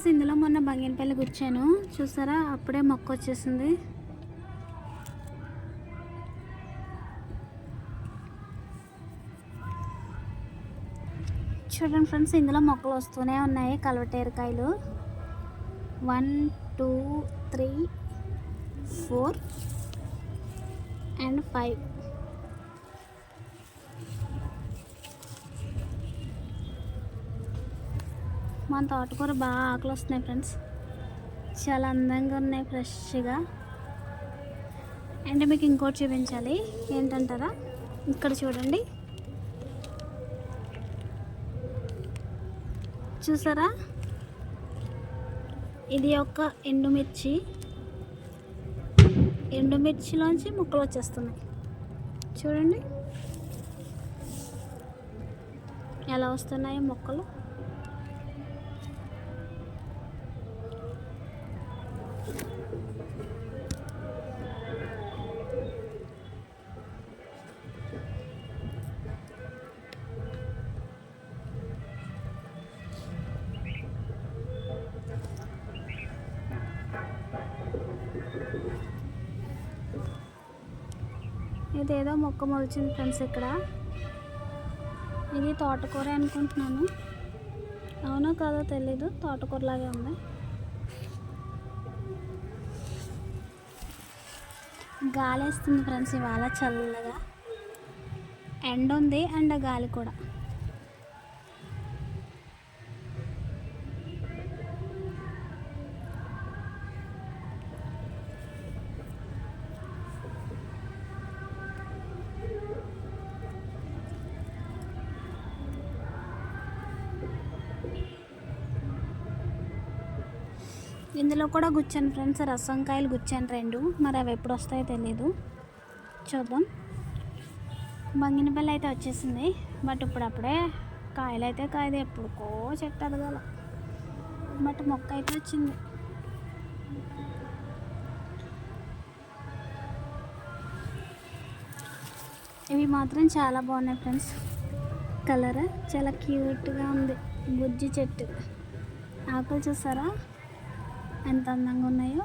Friends ఇందులో మొన్న బంగినపల్లి గుచ్చాను చూసారా? అప్పుడే మొక్క వచ్చేసింది. చూడండి ఫ్రెండ్స్ ఇందులో మొక్కలు వస్తూనే ఉన్నాయి కలవటేరకాయలు. One two three four and five. మన తోటకూర బాగా ఆకులు వస్తున్నాయి ఫ్రెండ్స్. చాలా అందంగా ఉన్నాయి ఫ్రెష్గా. అండ్ మీకు ఇంకోటి చూపించాలి. ఏంటంటారా? ఇక్కడ చూడండి. చూసారా? ఇది ఒక ఎండుమిర్చి. ఎండుమిర్చిలోంచి ముక్కలు వచ్చేస్తున్నాయి. చూడండి. ఎలా వస్తున్నాయో మొక్కలు? ఇదేదో మొక్క మొలిచింది ఫ్రెండ్స్ ఇక్కడ. ఇది తోటకూర అనుకుంటున్నాను. అవునో కాదో తెలీదు తోటకూరలాగే ఉంది. గాలి వేస్తుంది ఫ్రెండ్స్ ఇవాళ చల్లగా. ఎండ ఉంది అండ్ గాలి కూడా. ఇందులో కూడా గుచ్చాను ఫ్రెండ్స్ రసంకాయలు గుచ్చాను రెండు. మరి అవి ఎప్పుడు వస్తాయో తెలీదు. చూద్దాం. బంగినపల్లి అయితే వచ్చేసింది. బట్ ఇప్పుడప్పుడే కాయలు అయితే కాయదు ఎప్పుడుకో చెట్టు ఎదగాల బట్ మొక్క అయితే వచ్చింది. ఇవి మాత్రం చాలా బాగున్నాయి ఫ్రెండ్స్. కలర్ చాలా క్యూట్గా ఉంది. బుజ్జి చెట్టు. ఆకులు చూసారా ఎంత అందంగా ఉన్నాయో.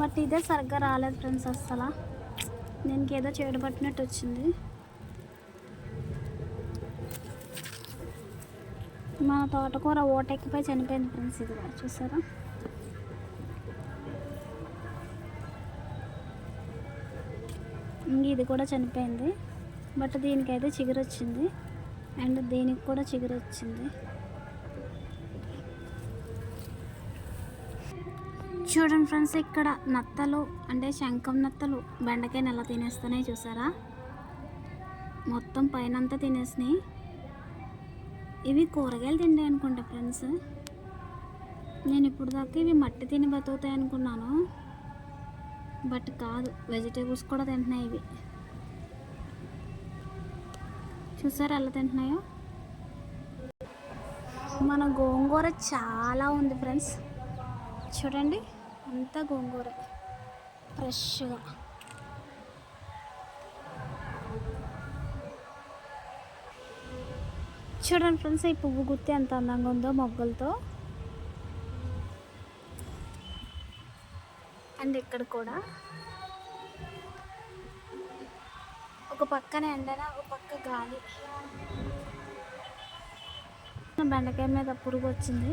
బట్ ఇదే సరిగ్గా రాలేదు ఫ్రెండ్స్ అస్సలు. దీనికి ఏదో చెడు పట్టినట్టు వచ్చింది. మన తోటకూర ఓటెక్కిపోయి చనిపోయింది ఫ్రెండ్స్ ఇది కూడా చూసారా? ఇంక ఇది కూడా చనిపోయింది. బట్ దీనికైతే చిగురు వచ్చింది అండ్ దీనికి కూడా చిగురు వచ్చింది చూడండి ఫ్రెండ్స్ ఇక్కడ నత్తలు అంటే శంఖం నత్తలు బెండకాయని ఎలా తినేస్తున్నాయి చూసారా? మొత్తం పైన అంతా తినేసినాయి. ఇవి కూరగాయలు తిండే అనుకుంటా ఫ్రెండ్స్. నేను ఇప్పుడు దాకా ఇవి మట్టి తిని బతుకుతాయి అనుకున్నాను. బట్ కాదు వెజిటేబుల్స్ కూడా తింటున్నాయి ఇవి. చూసారు ఎలా తింటున్నాయో? మన గోంగూర చాలా ఉంది ఫ్రెండ్స్. చూడండి అంతా గోంగూర. ఫ్రెష్గా. చూడండి ఫ్రెండ్స్ ఈ పువ్వు గుర్తి ఎంత అందంగా ఉందో మొగ్గలతో. అండ్ ఇక్కడ కూడా. ఒక పక్కన ఎండన ఒక పక్క గాలి బెండకాయ మీద పురుగు వచ్చింది.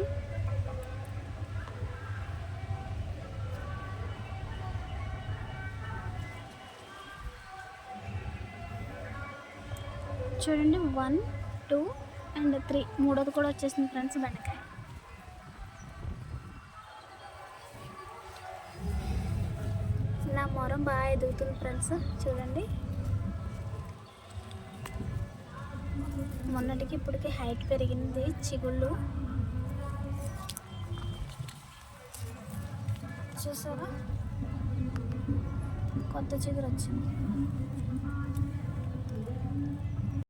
చూడండి వన్ టూ అండ్ త్రీ మూడోది కూడా వచ్చేసింది ఫ్రెండ్స్ బెండకాయ. నా మొరం బాగా ఎదుగుతుంది ఫ్రెండ్స్. చూడండి. మొన్నటికి ఇప్పటికి హైట్ పెరిగింది చిగుళ్ళు. చూసారా కొత్త చిగురు వచ్చింది